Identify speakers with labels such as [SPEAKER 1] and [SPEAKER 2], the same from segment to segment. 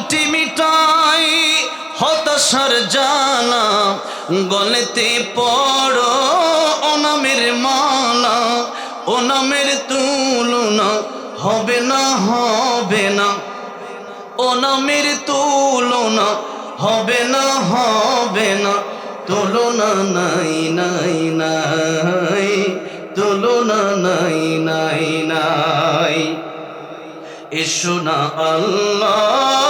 [SPEAKER 1] ক্লান্তি মিটাই, হতাশার জ্বালা গলেতে পড়ো অনামের মালা অনামের তুলনা, হবে না হবে না। অনামের তুলনা, হবে না হবে না। তুলনা নাই নাই নাই। তুলনা নাই নাই নাই। এসো না আল্লাহর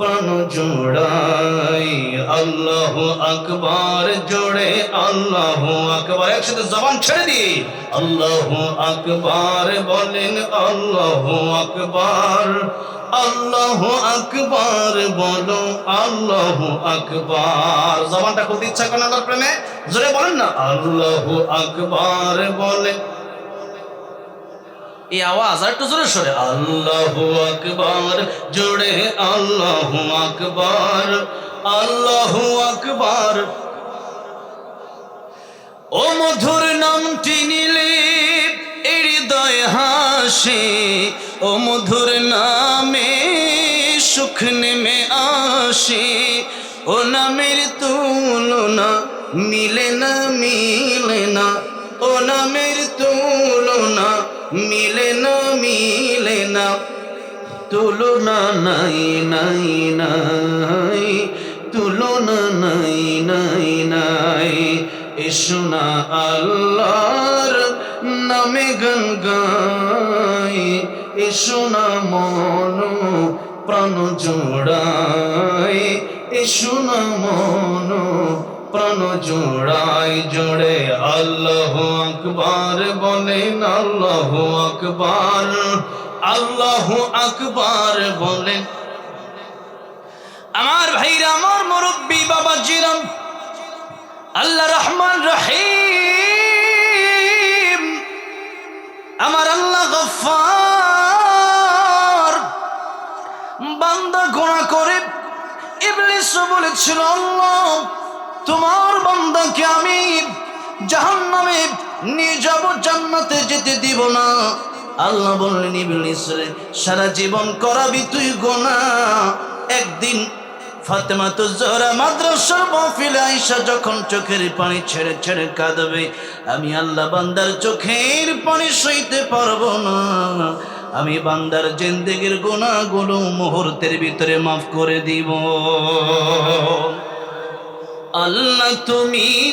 [SPEAKER 1] প্রাণ জোড়াই, আল্লাহ আকবার জোড়ে আল্লাহ আকবার। একসাথে জবান ছেড়ে দি আল্লাহ আকবার বলেন, আল্লাহ আকবার আল্লাহ আকবার বলো, আল্লাহ আকবার। জবানটা করতে ইচ্ছা করেন আল্লাহর প্রেমে? জোরে বলেন না, আল্লাহ আকবার বলেন এই আওয়াজ আর একটু জোরে সরে আল্লাহ আকবার, জোরে আল্লাহ আকবার আল্লাহ আকবার। ও মধুর নামটি নিলে হৃদয় হাসে, ও মধুর নামে সুখ নেমে আসে। ও নামের তুলনা মিলে না মিলে না, ও নামের তুলনা মিলে না মিলে না। তুলনা নাই নাই নাই। তুলনা নাই নাই নাই। এসো না আল্লাহর নামে গান গাই। এসো না মন, প্রাণ জোড়াই। এসো না মন প্রাণ জোড়াই জোড়ে আল্লাহ আকবার, বলেন আল্লাহ আকবার আল্লাহ আকবার, বলেন। আমার ভাইরা, আমার মুরব্বী বাবা জিরাম আল্লাহ রহমান রহিম, আমার আল্লাহ গফার বান্দা গোনা করে ইবলিস বলেছিল, আল্লাহ তোমার বান্দাকে আমি জাহান্নামে নিয়ে যাব, জান্নাতে যেতে দিব না। আল্লাহ বললেন, ইবলিস রে, সারা জীবন করাবি তুই গোনা একদিন ফাতেমা তো জোরা মাদ্রাসার মহফিলে আইসা যখন চোখের পানি ছেড়ে ছেড়ে কাঁদবে, আমি আল্লাহ বান্দার চোখের পানি সইতে পারব না। আমি বান্দার জেন্দেগির গুণাগুলো মুহূর্তের ভিতরে মাফ করে দিব। আল্লাহ তুমি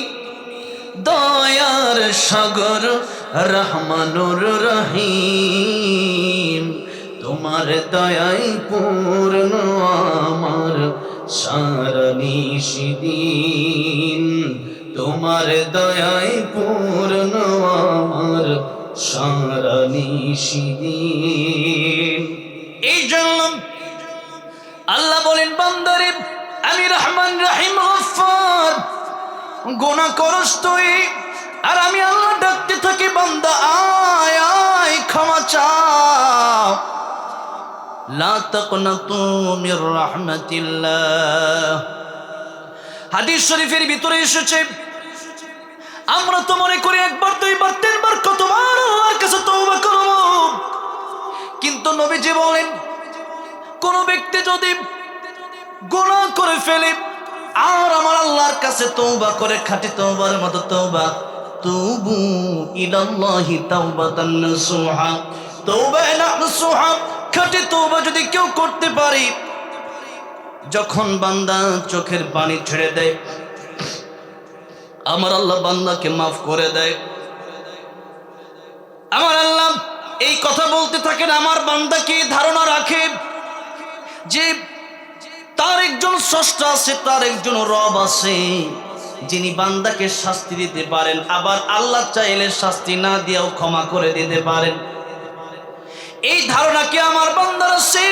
[SPEAKER 1] দয়ার সাগর, রহমানুর রহিম। তোমার দয়াই পূর্ণ আমার সারা নিশিদিন। তোমার দয়াই পূর্ণ আমার সারা নিশিদিন। এই জন্য আল্লাহ বলেন, বান্দারে আমি রহমান রাহিম গফফার। গোনা করস তুই, আর আমি আল্লাহ ডাকতে থাকি, বান্দা, আয় আয়, ক্ষমা চাও। ভিতরে এসেছে, আমরা তো মনে করি একবার কাছে কিন্তু নবীজি বলেন, কোন ব্যক্তি যদি গুনাহ করে ফেলে। আর আমার আল্লাহর কাছে তওবা করে খাঁটি তওবার মতো তওবা। তুবু ইলাল্লাহি তাওবাতান নাসুহা। তওবা নাসুহা, খাঁটি তওবা যদি কেউ করতে পারে, যখন বান্দা চোখের পানি ছেড়ে দেয়, আমার আল্লাহ বান্দাকে মাফ করে দেয়। আমার আল্লাহ এই কথা বলতে থাকেন, আমার বান্দাকে ধারণা রাখে যে তার একজন স্রষ্টা আছে, তার একজন রব আছে। যিনি বান্দাকে শাস্তি দিতে পারেন, আবার আল্লাহ চাইলে শাস্তি না দিয়েও ক্ষমা করে দিতে পারেন। এই ধারণাকে আমার বান্দার আছে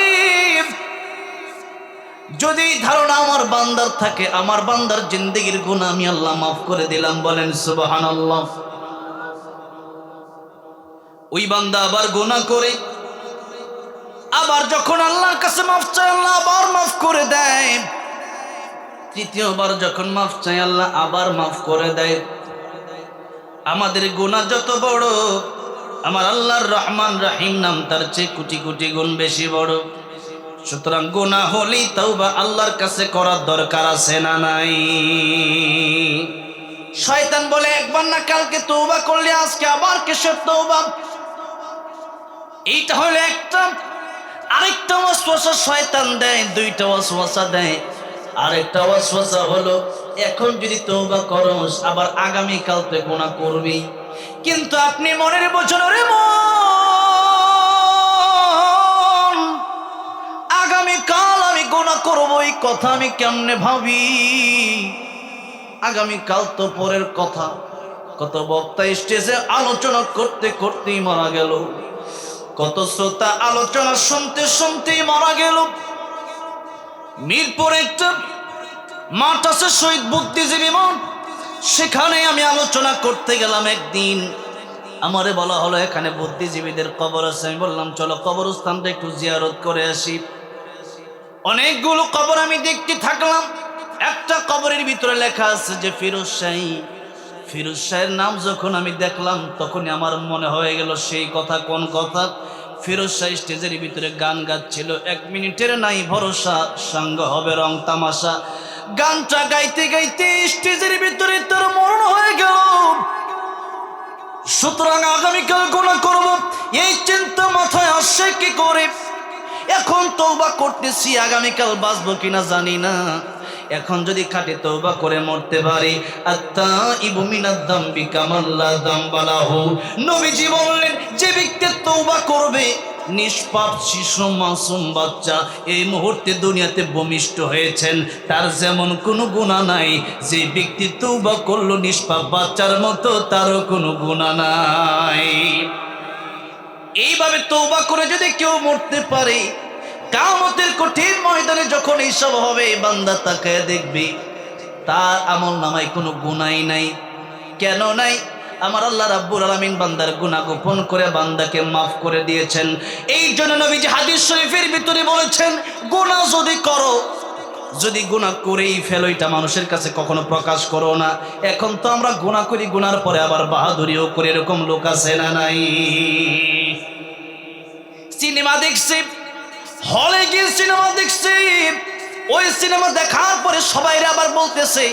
[SPEAKER 1] যদি ধারণা আমার বান্দার থাকে, আমার বান্দার জিন্দগির গুণ আমি আল্লাহ মাফ করে দিলাম, বলেন আল্লাহ ওই বান্দা আবার গুণা করে আবার যখন আল্লাহর কাছে মাফ চাই আল্লাহ আবার মাফ করে দেয়। তৃতীয়বার যখন মাফ চাই আল্লাহ আবার মাফ করে দেয়। আমাদের গুণা যত বড়, আমার আল্লাহর রহমান রাহিম নাম তার চেয়ে কোটি কোটি গুণ বেশি বড়। সুতরাং গুণা হলেই তওবা আল্লাহর কাছে করার দরকার আছে না নাই? শয়তান বলে, একবার না, কালকে তৌবা করলে আজকে আবার কিসের তৌবা এইটা হলো একটা আরেকটা ওয়াসওয়াসা শয়তান দেয়, দুইটা ওয়াসওয়াসা দেয়। আরেকটা ওয়াসওয়াসা হলো, এখন যদি তওবা করো, আবার আগামী কাল তো গুনাহ করবি কিন্তু আপনি মনের বোঝেন রে মন আগামী কাল আমি গুনাহ করব, এই কথা আমি কেমনে ভাবি? আগামী কাল তো পরের কথা। কত বক্তা স্টেজে আলোচনা করতে করতেই মারা গেল। কত শ্রোতা আলোচনা শুনতে শুনতেই মারা গেল। মিরপুর একটা মাঠ আছে শহীদ বুদ্ধিজীবী মাঠ। সেখানে আমি আলোচনা করতে গেলাম একদিন। আমারে বলা হলো, এখানে বুদ্ধিজীবীদের কবর আছে। আমি বললাম, চলো কবরস্থানটা একটু জিয়ারত করে আসি। অনেকগুলো কবর আমি দেখতে থাকলাম। একটা কবরের ভিতরে লেখা আছে যে ফিরোজ শাহী ফিরোজ শাহের নাম যখন আমি দেখলাম, তখনই আমার মনে হয়ে গেল সেই কথা কোন কথা? ফিরোজ শাহ স্টেজের ভিতরে গান গাচ্ছিল, এক মিনিটের নাই ভরসা, সঙ্গ হবে রং তামাশা। গানটা গাইতে গাইতে স্টেজের ভিতরে তোর মরণ হয়ে গেল। সুতরাং আগামীকাল গোনা করব, এই চিন্তা মাথায় আসছে কি করে? এখন তৌবা করতেছি, আগামীকাল বাঁচবো কিনা জানি না। এখন যদি খাটে তৌবা করে মরতে পারি আত্মা ইবুমিনাদ দাম্বি কামাল্লা দাম্বালাহু নবীজি বললেন, যে ব্যক্তি তৌবা করবে, নিষ্পাপ শিশু মাসুম বাচ্চা এই মুহূর্তে দুনিয়াতে ভূমিষ্ঠ হয়েছেন, তার যেমন কোনো গুণা নাই। যে ব্যক্তি তৌবা করল নিষ্পাপ বাচ্চার মতো, তারও কোনো গুণা নাই। এইভাবে তৌবা করে যদি কেউ মরতে পারে কামতের কঠিন ময়দানে যখন এইসব হবে, বান্দা তাকে দেখবে, তার আমল নামায় কোনো গুনাই নাই। কেন নাই? আমার আল্লাহ রাব্বুল আলামিন বান্দার গুনাহ গোপন করে বান্দাকে মাফ করে দিয়েছেন। এই জন্য নবীজি হাদিস শরীফের ভিতরে বলেছেন, গুনাহ যদি করো, যদি গুনাহ করেই ফেলো, এটা মানুষের কাছে কখনো প্রকাশ করো না। এখন তো আমরা গুনাহ করি গুনার পরে আবার বাহাদুরিও করে, এরকম লোক আছে না নাই? সিনেমা দেখছি হলে গিয়ে সিনেমা দেখছি। ওই সিনেমা দেখার পরে সবাই আবার বলতেছে,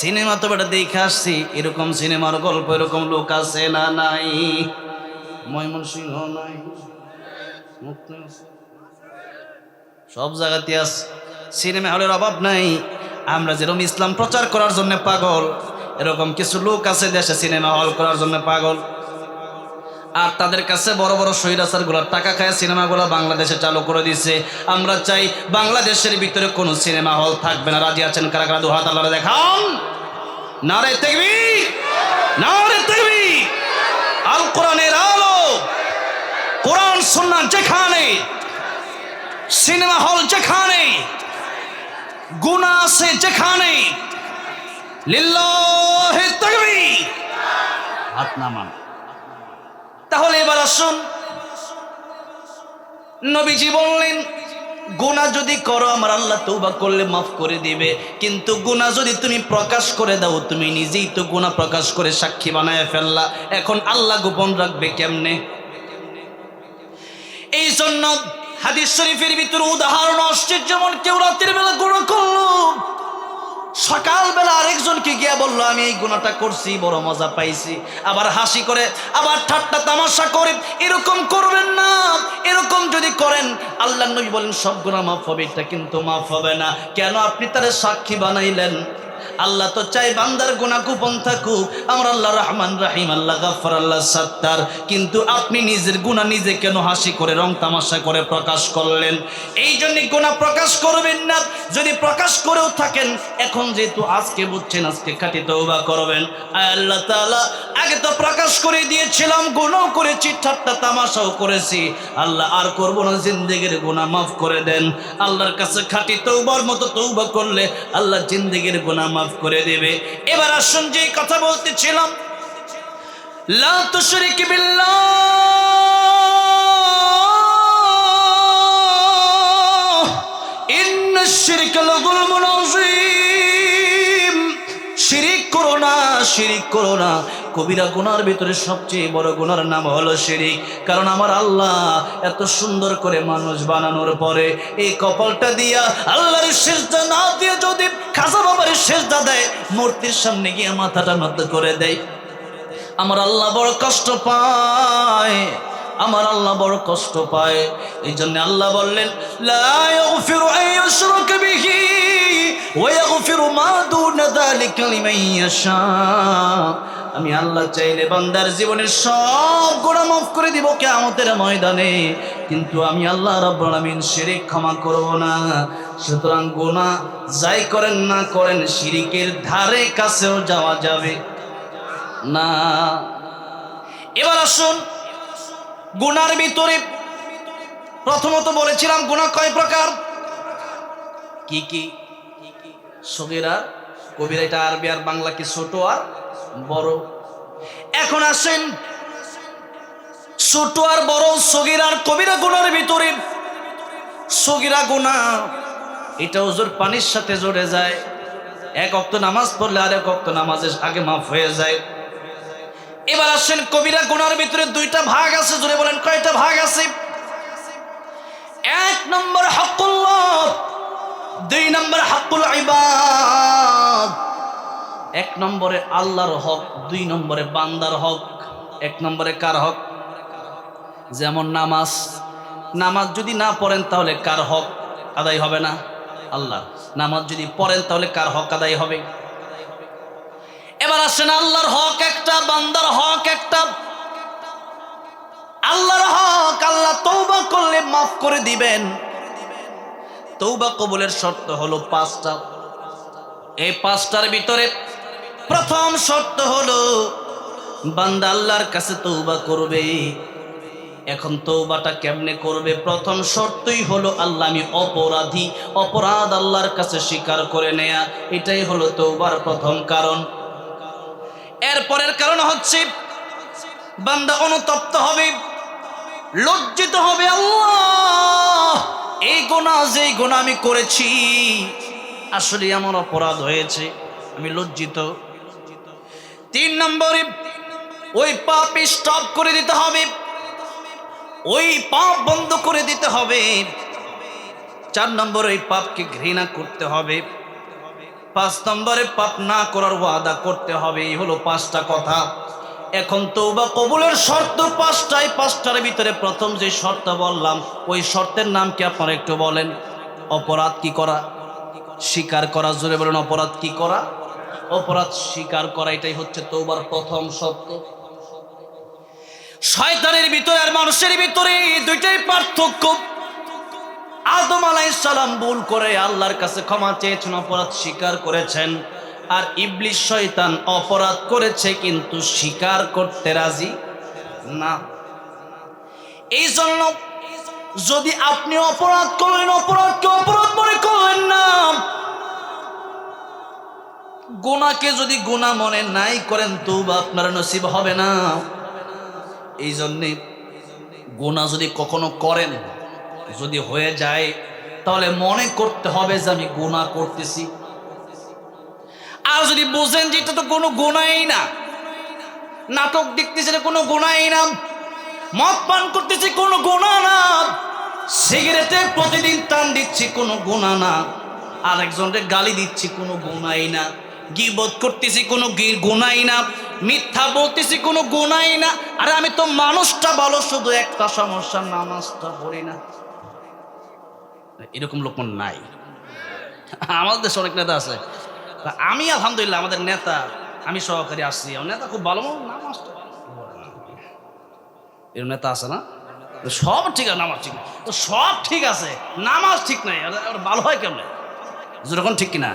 [SPEAKER 1] সিনেমা তো বেটা দেখে আসছি, এরকম সিনেমার গল্প, এরকম লোক আছে না নাই? ময়মনসিংহ নাই। মুক্ত। সব জায়গাতে আছে। সিনেমা হলের অভাব নাই। আমরা যেরকম ইসলাম প্রচার করার জন্য পাগল, এরকম কিছু লোক আছে দেশে সিনেমা হল করার জন্য পাগল। আর তাদের কাছে বড় বড় শহীদাচারগুলার টাকা খায় সিনেমাগুলো বাংলাদেশে চালু করে দিছে আমরা চাই বাংলাদেশের ভিতরে কোনো সিনেমা হল থাকবে না। রাজি আছেন কারা কারা? দুহাত আল্লাহ দেখান। নারে তেগবি নারে তেগবি আল কোরআনের আলো। কোরআন সুন্নাহ যেখানে, সিনেমা হল যেখানে গুণা আছে যেখানে, লিল্লাহি তাকবীর। হাত নামান। তাহলে এবার আসুন। নবীজি বললেন গুণা যদি করো, আমার আল্লাহ তৌবা করলে মাফ করে দিবে। কিন্তু গুণা যদি তুমি প্রকাশ করে দাও, তুমি নিজেই তো গুণা প্রকাশ করে সাক্ষী বানায় ফেললা। এখন আল্লাহ গোপন রাখবে কেমনে? এই জন্য হাদিস শরীফের ভিতরে উদাহরণ আসছে যেমন কেউ রাতের বেলা গুণা করল। সকালবেলা আরেকজনকে গিয়া বলল, আমি এই গুণাটা করছি, বড় মজা পাইছি। আবার হাসি করে, আবার ঠাট্টা তামাশা করে, এরকম করবেন না। এরকম যদি করেন আল্লাহ নবী বলেন, সব গুণা মাফ হবে, এটা কিন্তু মাফ হবে না। কেন? আপনি তারে সাক্ষী বানাইলেন। আল্লাহ তো চাই বান্দার গুণা গোপন থাকুক। আমার আল্লাহ রহমান রাহিম, আল্লাহ গাফর, আল্লাহ সাত্তার। কিন্তু আপনি নিজের গুণা নিজে কেন হাসি করে, রং তামাশা করে প্রকাশ করলেন? এই জন্য গুণা প্রকাশ করবেন না। যদি প্রকাশ করেও থাকেন, এখন যেহেতু আজকে বুঝছেন, আজকে খাটি তৌবা করবেন। আল্লাহ তাআলা, আগে তো প্রকাশ করে দিয়েছিলাম গুণাও করেছি, ঠাট্টা তামাশাও করেছি। আল্লাহ আর করব না, জিন্দেগির গুণা মাফ করে দেন। আল্লাহর কাছে খাটি তৌবার মতো তৌবা করলে আল্লাহ জিন্দেগির গুণা মাফ করে দেবে। এবার আসুন যে কথা বলতেছিলাম। লা শিরিক করো শিরিক করো না। কবিরা গুনার ভিতরে সবচেয়ে বড় গুনার নাম হলো শিরিক। কারণ আমার আল্লাহ এত সুন্দর করে মানুষ বানানোর পরে এই কপালটা দিয়া আল্লাহর শেষদা না দিয়ে যদি খাজা বাবার শেষদা দেয়, মূর্তির সামনে গিয়ে মাথাটা নত করে দেয়। আমার আল্লাহ বড় কষ্ট পায়। আমার আল্লাহ বড় কষ্ট পায়। এই জন্য আল্লাহ বললেন, লা ইয়াগফিরু আন ইউশরাকা বিহি ওয়া আমি আল্লাহ চাইলে বান্দার জীবনের সব গুনাহ মাফ করে দিব কিয়ামতের ময়দানে। কিন্তু আমি আল্লাহ রাব্বুল আলামিন শিরিক ক্ষমা করব না। সুতরাং গোনা যাই করেন না করেন, শিরিকের ধারে কাছেও যাওয়া যাবে না। এবার আসুন, গুনার ভিতরে প্রথমত বলেছিলাম গুণা কয় প্রকার? কি কি? সগিরা, কবিরা, এটা আরবি আর বাংলা কি ছোট আর বড়। এখন আসেন ছোট আর বড় সগিরা আর কবিরা গুনার ভিতরে। সগিরা গুণা এটা ওজোর পানির সাথে জড়ে যায়। এক অক্ত নামাজ পড়লে আর এক অক্ত নামাজের আগে মাফ হয়ে যায়। এবার আসেন কবিরা গুনার ভিতরে দুইটা ভাগ আছে জুড়ে বলেন কয়টা ভাগ আছে? এক নম্বর হকুল্লাহ দুই নম্বর হাকুল ইবাদ। এক নম্বরে আল্লাহর হক, দুই নম্বরে বান্দার হক, এক নম্বরে কার হক? যেমন নামাজ। নামাজ যদি না পড়েন তাহলে কার হক? আদায় হবে না। আল্লাহ, নামাজ যদি পড়েন তাহলে কার হক আদায় হবে? এবার আসেন, আল্লাহর হক একটা, বান্দার হক একটা। আল্লাহর হক আল্লাহ তৌবা করলে মাফ করে দিবেন। তৌবা কবুলের শর্ত হলো পাঁচটা। এই পাঁচটার ভিতরে প্রথম শর্ত হলো, বান্দা আল্লাহর কাছে তৌবা করবে এখন তৌবাটা কেমনে করবে? প্রথম শর্তই হলো আল্লাহ আমি অপরাধী, অপরাধ আল্লাহর কাছে স্বীকার করে নেয়া। এটাই হলো তৌবার প্রথম কারণ। এরপরের কারণ হচ্ছে, বান্দা অনুতপ্ত হবে, লজ্জিত হবে, আল্লাহ! এই গোনা যে গোনা আমি করেছি আসলে আমার অপরাধ হয়েছে, আমি লজ্জিত। তিন নম্বরে, ওই পাপ স্টপ করে দিতে হবে। ওই পাপ বন্ধ করে দিতে হবে। চার নম্বর, ওই পাপকে ঘৃণা করতে হবে। পাঁচ নম্বরে, পাপ না করার ওয়াদা করতে হবে। এই হলো পাঁচটা কথা। এখন তৌবা কবুলের শর্ত পাঁচটাই। পাঁচটার ভিতরে প্রথম যে শর্ত বললাম, ওই শর্তের নাম কি আপনারা একটু বলেন? অপরাধ কি করা? স্বীকার করা, জোরে বলেন, অপরাধ কি করা? অপরাধ স্বীকার করা, এটাই হচ্ছে তৌবার প্রথম শর্ত। শয়তানের ভিতরে আর মানুষের ভিতরে দুইটাই পার্থক্য। আদম আলাইসালাম ভুল করে আল্লাহর কাছে ক্ষমা চেয়েছেন, অপরাধ স্বীকার করেছেন। আর ইবলিশ শয়তান অপরাধ করেছে কিন্তু স্বীকার করতে রাজি না। এই জন্য যদি আপনি অপরাধ করেন, অপরাধকে অপরাধ মনে করলেন না গোনাকে যদি গোনা মনে নাই করেন তো বা আপনার নসিব হবে না। এই জন্যে গোনা যদি কখনো করেন, যদি হয়ে যায়, তাহলে মনে করতে হবে যে আমি গোনা করতেছি। আর যদি বুঝেন যে এটা তো কোনো গোনাই না, নাটক দেখতেছি কোনো গোনাই না, মদ পান করতেছি কোনো গোনা না, সিগারেটে প্রতিদিন টান দিচ্ছি কোনো গোনা না আর একজনকে গালি দিচ্ছি কোনো গোনাই না। গিবোধ করতেছি কোনো গুনাই না, মিথ্যা বলতেছি কোনো গুনাই না, আরে আমি তো মানুষটা ভালো, শুধু একটা সমস্যা, নামাজটা পড়ি না। এরকম লোক নাই। আমাদের দেশে অনেক নেতা আছে। আমি আলহামদুলিল্লাহ, আমাদের নেতা, আমি সহকারী আসছি আমার নেতা খুব ভালো নামাজটা এরকম নেতা আছে না? সব ঠিক আছে, নামাজ ঠিক তো সব ঠিক আছে, নামাজ ঠিক নাই ভালো হয় কেমন? যেরকম ঠিক কিনা?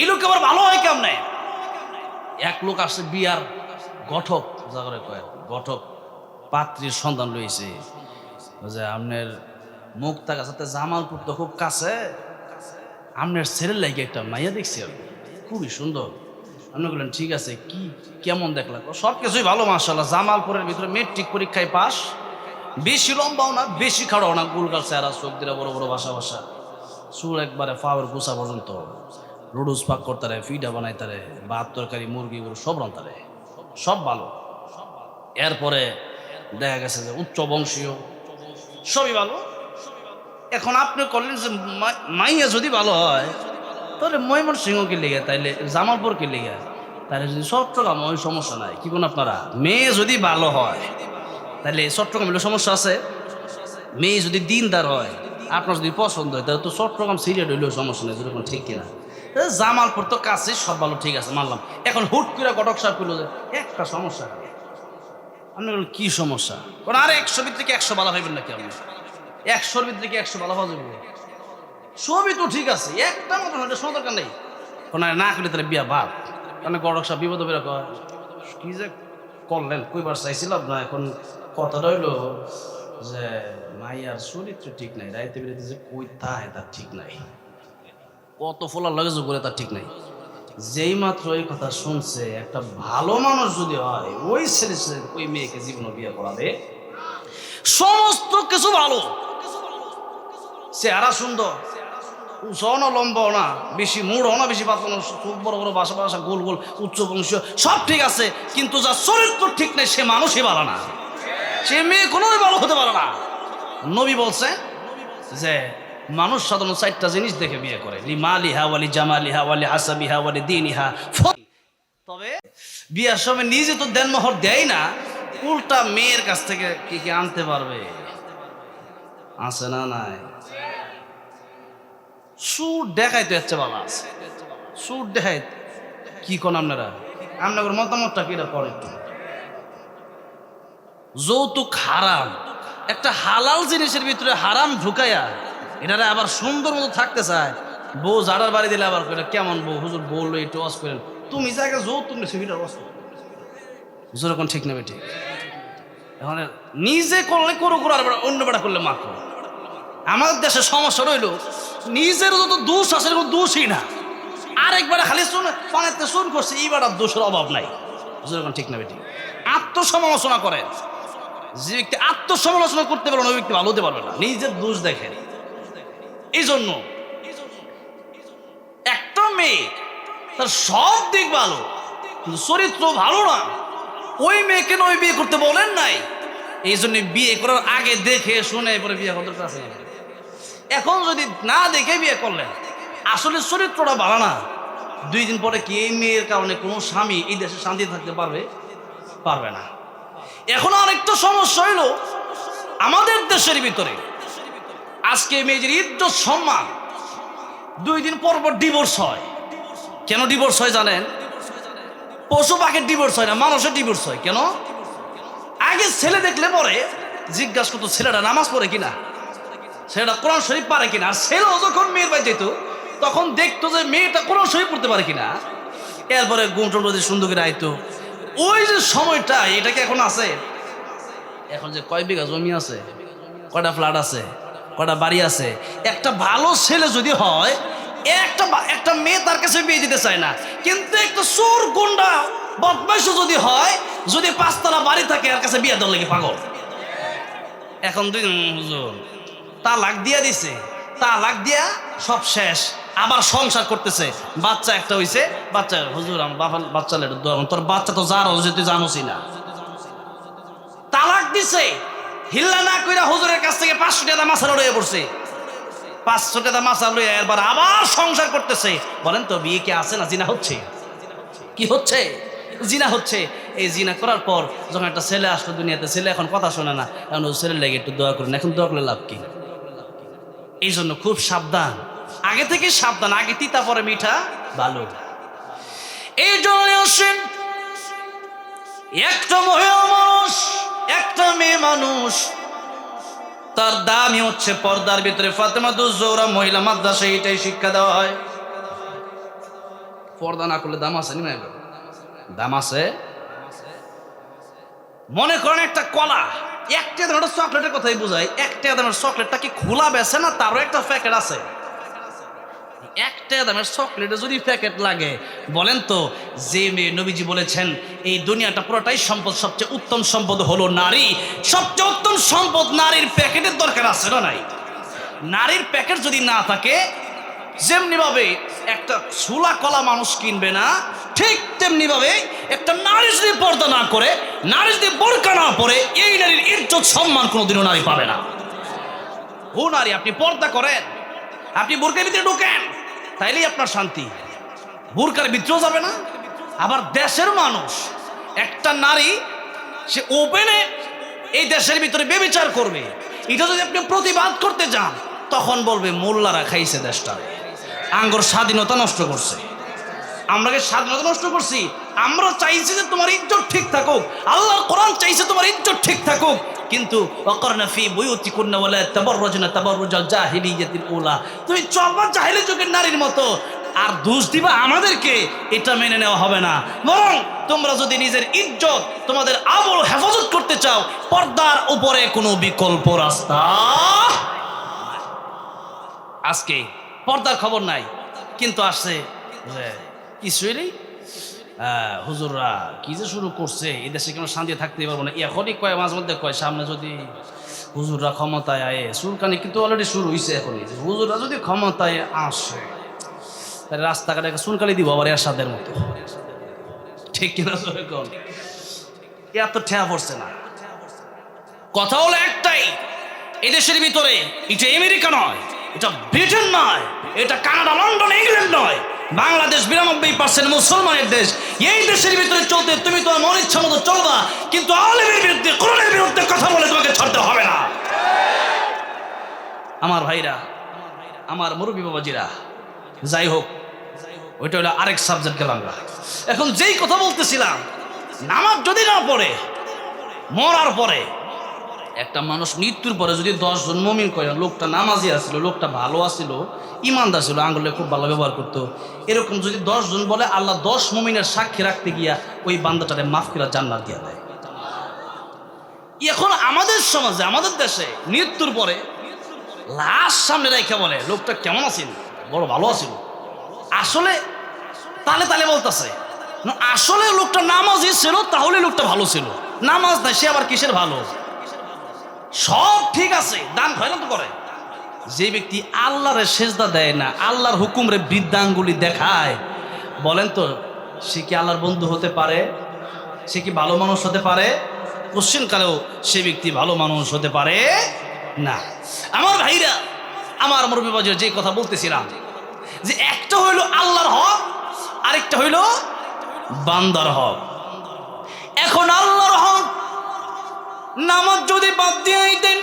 [SPEAKER 1] এই লোক আবার ভালো হয় কেমনে? এক লোক আসছে বিয়ার গঠক করে কয়, গঠক পাত্রীর সন্তান রয়েছে। যে আপনার মুখ তাকা সাথে জামালপুর তো খুব কাছে। আপনার ছেলের লাগে একটা মাইয়া দেখছি খুবই সুন্দর। আপনি বললেন, ঠিক আছে, কি, কেমন দেখলাম সব কিছুই ভালো মাসাল্লাহ জামালপুরের ভিতরে মেট্রিক পরীক্ষায় পাস। বেশি লম্বাও না, বেশি খাড়াও না। গুলগাল চেহারা, চোখ দিলে বড় বড় ভাষা ভাষা। চুল একবারে পাওয়ার গুছা পর্যন্ত। লুডুস পাক করতারে ফিডা বানাইতারে ভাত, তরকারি, মুরগি, গরু, সব রান্তারে সব ভালো। এরপরে দেখা গেছে যে উচ্চ বংশীয়, সবই ভালো। এখন আপনি করলেন যে মাইয়া যদি ভালো হয়, তাহলে ময়মন সিংহকে লেগে, তাইলে জামালপুরকে লেগে তাহলে যদি চট্টগ্রাম, ওই সমস্যা নাই। কি কোন আপনারা? মেয়ে যদি ভালো হয় তাহলে চট্টগ্রাম হলে সমস্যা আছে। মেয়ে যদি দিনদার হয়, আপনার যদি পছন্দ হয়, তাহলে তো চট্টগ্রাম সিরিয়াল হইলেও সমস্যা নেই, যেরকম ঠিক কিনা। জামালপুর তো কাছে, সব ভালো, ঠিক আছে, মানলাম। এখন হুট করে কটক সাহেব করল যে একটা সমস্যা আপনি বলুন কি সমস্যা? কোন আর একশো ভিতরে কি একশো ভালো হইবেন নাকি আপনি? একশোর ভিতরে কি একশো ভালো হওয়া যাবে? সবই তো ঠিক আছে, একটা মতন হলে শোনা দরকার নেই। কোন না করলে তাহলে বিয়া বাপ কারণ গড়ক সাহেব বিপদ বেরো কি যে করলেন, কইবার চাইছিলাম না, এখন কথাটা হইল যে, মাইয়ার চরিত্র ঠিক নাই, রাইতে বেরিতে যে কই তাই তার ঠিক নাই। কত ফোলার লাগে করে তার ঠিক নাই। যেই মাত্র এই কথা শুনছে, একটা ভালো মানুষ যদি হয়, ওই ছেলে ওই মেয়েকে জীবন বিয়ে করাবে। সমস্ত কিছু ভালো। চেহারা সুন্দর। উঁচাও না, লম্বাও না, বেশি মুড়ও না, বেশি পাতলা না, খুব বড় বড় বাসা বাসা, গোল গোল, উচ্চ বংশীয় সব ঠিক আছে, কিন্তু যার চরিত্র ঠিক নেই, সে মানুষই ভালো না। সে মেয়ে কোনোই ভালো হতে পারে না। নবী বলছে যে মানুষ সাধারণত চারটা জিনিস দেখে বিয়ে করে। লি মালিহা ওয়ালি জামালিহা ওয়ালি হাসাবিহা ওয়ালি দিনিহা ফ- তবে বিয়ার সময় নিজে তো দেনমোহর দেয় না, উল্টা মেয়ের কাছ থেকে কি কি আনতে পারবে? আছে না নাই? সুর দেখাই তো হচ্ছে বাবা আছে। সুর দেখাই কি কোন আপনারা? আপনাদের মতামতটা কিরা করে একটু? যৌতুক হারাম। একটা হালাল জিনিসের ভিতরে হারাম ঢুকাইয়া এটারে আবার সুন্দর মতো থাকতে চায়। বউ জাড়ার বাড়ি দিলে আবার কইলে, কেমন বউ? হুজুর বলল একটু ওয়াজ করেন। তুমি জায়গা যৌতুক তুমি ওয়াজ করো। হুজুর, এখন ঠিক নেবে ঠিক। এখন নিজে করলে করো করো, আর অন্য বেটা করলে মা করো আমাদের দেশে সমস্যা রইল, নিজের যত দোষ আছে এরকম দোষই না। আরেকবারে খালি শুনে, পানেতে শুন করছে এইবার আর দোষের অভাব নাই। হুজুর, এখন ঠিক নেবে ঠিক। আত্মসমালোচনা করে যে ব্যক্তি আত্মসমালোচনা করতে পারবে না, ওই ব্যক্তি ভালো হতে পারবে না। নিজের দোষ দেখে এই জন্য একটা মেয়ে, তার সব দিক ভালো চরিত্র ভালো না। ওই মেয়েকে নয় বিয়ে করতে বলেন নাই। এই জন্য বিয়ে করার আগে দেখে শুনে পরে বিয়ে করতে আছে এখন যদি না দেখে বিয়ে করলেন, আসলে চরিত্রটা ভালো না। দুই দিন পরে কি এই মেয়ের কারণে কোনো স্বামী এই দেশে শান্তি থাকতে পারবে? পারবে না। এখন আরেকটা সমস্যা হইল, আমাদের দেশের ভিতরে আজকে মেয়েদের ইজ্জত, সম্মান। দুই দিন পর পর ডিভোর্স হয়। কেন ডিভোর্স হয় জানেন? পশু পাখির ডিভোর্স হয় না, মানুষের ডিভোর্স হয়। কেন? আগে ছেলে দেখলে পরে জিজ্ঞাসা করতো, ছেলেটা নামাজ পড়ে কিনা? ছেলেটা কোরআন শরীফ পারে কিনা? আর ছেলেও যখন মেয়ের বাড়ি যেত, তখন দেখতো যে মেয়েটা কোরআন শরীফ পড়তে পারে কিনা। এরপরে গুমটন যদি সুন্দর করে আইতো। ওই যে সময়টা, এটা কি এখন আছে? এখন যে কয় বিঘা জমি আছে? কয়টা ফ্ল্যাট আছে? কয়টা বাড়ি আছে? একটা ভালো ছেলে যদি হয়, একটা একটা মেয়ে তার কাছে বিয়ে দিতে চায় না। কিন্তু একটা সুর গুন্ডা, বদমাইশও যদি হয়, যদি পাঁচতলা বাড়ি থাকে এর কাছে বিয়ে দেওয়ার লাগে পাগল। এখন দুই হুজুর, তালাক দিয়া দিছে। তালাক দিয়া সব শেষ। আবার সংসার করতেছে। বাচ্চা একটা হইছে, বাচ্চা হুজুর, আমার বাবা বাচ্চা তোর বাচ্চা তো যার হচ্ছে তুই জানোসই না। তালাক দিছে। হিল্লা না কইরা হুজুরের কাছ থেকে পাঁচশো টাকা মাছা লড়াইয়া পড়ছে। পাঁচশো টাকা মাছা লইয়া এবার আবার সংসার করতেছে। বলেন তো, বিয়ে কি আছে না জিনা হচ্ছে? কি হচ্ছে? জিনা হচ্ছে। এই জিনা করার পর যখন একটা ছেলে আসলো দুনিয়াতে, ছেলে এখন কথা শোনে না। এখন ওই ছেলের লেগে একটু দোয়া করেন। এখন দোয়া করলে লাভ কি? এই জন্য খুব সাবধান। আগে থেকে সাবধান। আগে তিতা, পরে মিঠা, ভালো। এই জন্য একটা মহিলা মানুষ একটা মেয়ে মানুষ, তার দামই হচ্ছে পর্দার ভিতরে ফাতেমা দুজোরা মহিলা মাদ্রাসা, এটাই শিক্ষা দেওয়া হয়। পর্দা না করলে দাম আছে দাম আছে? মনে করেন একটা কলা, একটা দামের চকলেটের কথাই বোঝায়, একটা দামের চকলেটটা কি খোলা বেছে না তারও একটা প্যাকেট আছে? একটা দামের চকলেটে যদি প্যাকেট লাগে, বলেন তো, যে মেয়ে নবীজি বলেছেন, এই দুনিয়াটা পুরোটাই সম্পদ, সবচেয়ে উত্তম সম্পদ হলো নারী। সবচেয়ে উত্তম সম্পদ নারীর প্যাকেটের দরকার আছে না নাই? নারীর প্যাকেট যদি না থাকে যেমনি ভাবে একটা সুলা কলা মানুষ কিনবে না, ঠিক তেমনি ভাবে একটা নারী যদি পর্দা না করে, নারী যদি বোরকা না পরে, এই নারীর ইজ্জত, সম্মান কোনোদিনও নারী পাবে না। ও নারী, আপনি পর্দা করেন, আপনি বোরকার ভিতরে ঢোকেন তাইলেই আপনার শান্তি। বোরকার ভিতরেও যাবে না। আবার দেশের মানুষ, একটা নারী, সে ওপেনে এই দেশের ভিতরে বেবিচার করবে। এটা যদি আপনি প্রতিবাদ করতে যান, তখন বলবে, মোল্লারা খাইছে দেশটা আঙ্গর স্বাধীনতা নষ্ট করছে। আমরা স্বাধীনতা নষ্ট করছি? আমরা চাইছি যে তোমার ইজ্জত ঠিক থাকুক। আল্লাহ কোরআন চাইছে তোমার ইজ্জত ঠিক থাকুক। কিন্তু ওয়াকারনা ফি বুয়ুতিকুন্না ওয়ালা তাবাররাজনা তাবাররুজাল জাহিলিয়াতিল উলা। তুমি চলবা জাহিলি যুগের নারীর মতো। আর দোষ দিবা আমাদেরকে, এটা মেনে নেওয়া হবে না। বরং তোমরা যদি নিজের ইজ্জত, তোমাদের আবল হেফাজত করতে চাও, পর্দার উপরে কোনো বিকল্প রাস্তা আজকে পর্দার খবর নাই, কিন্তু আসছে কিছুই নেই। হুজুররা কি যে শুরু করছে? এই দেশে কেন শান্তি থাকতে পারব না? এখনই কয়, মাঝে মধ্যে কয়, সামনে যদি হুজুররা ক্ষমতায় আয়ে সুরকানি কিন্তু অলরেডি শুরু হয়েছে এখনই। হুজুররা যদি ক্ষমতায় আসে, তাহলে রাস্তাঘাটে সুনকালি দিব আবার এরশাদের মতো। ঠিক কিনা জোরে কোন? এত ঠেয়া পড়ছে না। কথা হলো একটাই এদেশের ভিতরে এটা আমেরিকা নয়, এটা ব্রিটেন নয়, এটা কানাডা, লন্ডন, ইংল্যান্ড নয়। বাংলাদেশ বিরানব্বই পার্সেন্ট মুসলমানের দেশ। এই দেশের ভিতরে চলতে তুমি তোমার মন ইচ্ছা মতো চলবা, কিন্তু আলেমের বিরুদ্ধে, কোরআনের বিরুদ্ধে কথা বলে তোমাকে ছাড়তে হবে না। আমার ভাইরা, আমার মুরব্বী বাবাজিরা, যাই হোক, ওইটা হলো আরেক সাবজেক্ট গেলাম এখন যেই কথা বলতেছিলাম, নামাজ যদি না পড়ে, মরার পরে একটা মানুষ মৃত্যুর পরে যদি দশজন মমিন করে, লোকটা নামাজি আসছিল লোকটা ভালো আসছিল ইমানদার ছিল, আঙ্গুলে খুব ভালো ব্যবহার করতো। এরকম যদি দশজন বলে, আল্লাহ দশ মমিনের সাক্ষী রাখতে গিয়া ওই বান্দাটারে মাফ করে জান্নাত দিয়ে দেয়। এখন আমাদের সমাজে, আমাদের দেশে মৃত্যুর পরে লাশ সামনে রেখে বলে, লোকটা কেমন আছিল? বড় ভালো আছিল। আসলে তালে তালে বলতেছে আসলে লোকটা নামাজি ছিল, তাহলে লোকটা ভালো ছিল। নামাজ নাই, সে আবার কিসের ভালো? সব ঠিক আছে, দান খয়রাত করে। যে ব্যক্তি আল্লাহরে সেজদা দেয় না, আল্লাহর হুকুমরে বৃদ্ধাঙ্গুলি দেখায়, বলেন তো, সে কি আল্লাহর বন্ধু হতে পারে? সে কি ভালো মানুষ হতে পারে? কোশ্চিন কালেও সে ব্যক্তি ভালো মানুষ হতে পারে না। আমার ভাইরা, আমার মুরব্বী বাজার যে কথা বলতেছিলাম, যে একটা হইল আল্লাহর হক, আরেকটা হইল বান্দার হক। এখন আল্লাহর হক নামাজ যদি বাদ দিয়ে দেন,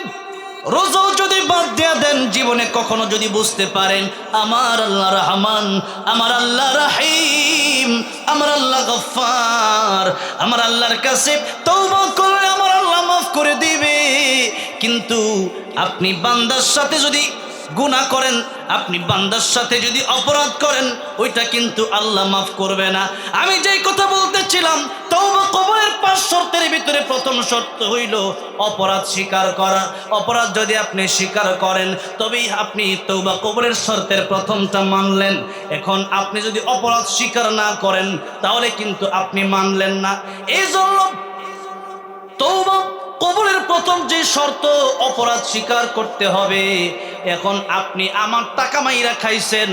[SPEAKER 1] রোজাও যদি বাদ দিয়ে দেন, জীবনে কখনো যদি বুঝতে পারেন, আমার আল্লাহ রহমান, আমার আল্লাহ রাহিম, আমার আল্লাহ গফার আমার আল্লাহর কাছে তৌবা করলে আমার আল্লাহ মাফ করে দিবে। কিন্তু আপনি বান্দার সাথে যদি গুণা করেন, আপনি বান্দার সাথে যদি অপরাধ করেন, ওইটা কিন্তু আল্লাহ মাফ করবে না। আমি যেই কথা বলতেছিলাম, তওবা কবরের পাঁচ শর্তের ভিতরে প্রথম শর্ত হইল অপরাধ স্বীকার করা। অপরাধ যদি আপনি স্বীকার করেন, তবেই আপনি তৌবা কবরের শর্তের প্রথমটা মানলেন। এখন আপনি যদি অপরাধ স্বীকার না করেন, তাহলে কিন্তু আপনি মানলেন না। এই জন্য তৌবা কবরের প্রথম যে শর্ত, অপরাধ স্বীকার করতে হবে। এখন আপনি আমার টাকা মাইরা খাইছেন,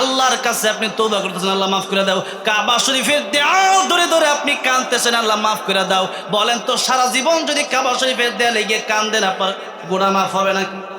[SPEAKER 1] আল্লাহর কাছে আপনি তৌবা করতেছেন, আল্লাহ মাফ করে দাও। কাবা শরীফের দেয়াল ধরে ধরে আপনি কাঁদতেছেন, আল্লাহ মাফ করে দাও। বলেন তো, সারা জীবন যদি কাবা শরীফের দেয়ালে গিয়ে কান্দেন আপনার গোড়া মাফ হবে নাকি?